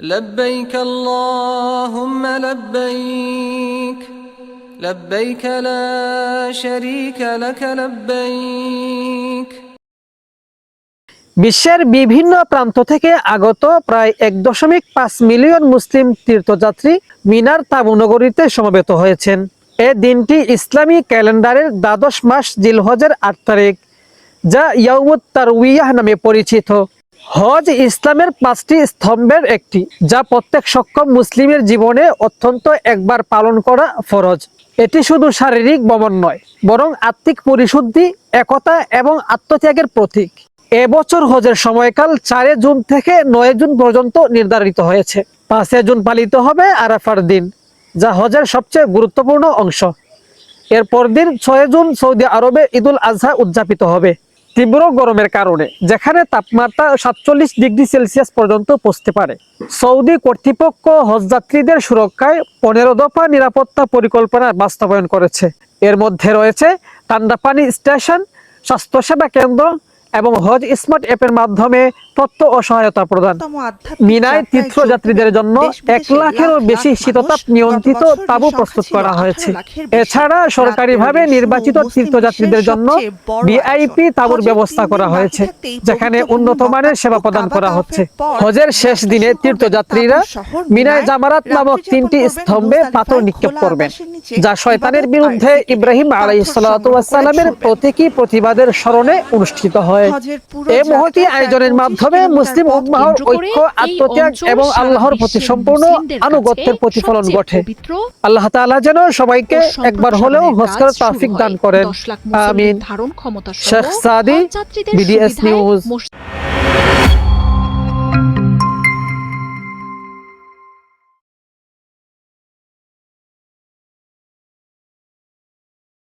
لبيك اللهم لبيك لبيك لا شريك لك لبيك বিশ্বের বিভিন্ন প্রান্ত থেকে আগত প্রায় এক দশমিক পাঁচ মিলিয়ন মুসলিম তীর্থযাত্রী মিনার তাবু নগরীতে সমবেত হয়েছেন এ দিনটি ইসলামী ক্যালেন্ডারের দ্বাদশ মাস জিলহজের আট তারিখ যা ইয়াউমুত তারউইয়াহ নামে পরিচিত হজ ইসলামের পাঁচটি স্তম্ভের একটি, যা প্রত্যেক সক্ষম মুসলিমের জীবনে অত্যন্ত একবার পালন করা ফরজ। এটি শুধু শারীরিক ভ্রমণ নয়, বরং আত্মিক পরিশুদ্ধি, একতা এবং আত্মত্যাগের প্রতীক। এবছর হজের সময়কাল চারে জুন থেকে নয় জুন পর্যন্ত নির্ধারিত হয়েছে। পাঁচে জুন পালিত হবে আরাফার দিন, যা হজের সবচেয়ে গুরুত্বপূর্ণ অংশ। এর পরদিন ছয় জুন সৌদি আরবে ঈদুল আজহা উদযাপিত হবে। তীব্র গরমের কারণে যেখানে তাপমাত্রা সাতচল্লিশ ডিগ্রি সেলসিয়াস পর্যন্ত পৌঁছতে পারে। সৌদি কর্তৃপক্ষ হজযাত্রীদের সুরক্ষায় পনেরো দফা নিরাপত্তা পরিকল্পনা বাস্তবায়ন করেছে। এর মধ্যে রয়েছে ঠান্ডা পানি স্টেশন, স্বাস্থ্যসেবা কেন্দ্র এবং হজ স্মার্ট অ্যাপের মাধ্যমে তথ্য ও সহায়তা প্রদান। মিনায় তীর্থযাত্রীদের জন্য এক লাখেরও বেশি শীততাপ নিয়ন্ত্রিত তাঁবু প্রস্তুত করা হয়েছে। এছাড়া সরকারিভাবে নির্বাচিত তীর্থযাত্রীদের জন্য ভিআইপি তাঁবুর ব্যবস্থা করা হয়েছে যেখানে উন্নত মানের সেবা প্রদান করা হচ্ছে। হজের শেষ দিনে তীর্থযাত্রীরা মিনায় জামারাত নামক তিনটি স্তম্ভে পাথর নিক্ষেপ করবেন যা শয়তানের বিরুদ্ধে ইব্রাহিম আলাইসালামের প্রতীকী প্রতিবাদের স্মরণে অনুষ্ঠিত হয়। এই মহতি আয়োজনের মাধ্যমে মুসলিম উম্মাহর ঐক্য আত্মত্যাগ এবং আল্লাহর প্রতি সম্পূর্ণ আনুগত্যের প্রতিফলন ঘটে। আল্লাহ তাআলা যেন সবাইকে একবার হলেও হজ করার তৌফিক দান করেন। আমিন। Sheikh Sadi BDS news.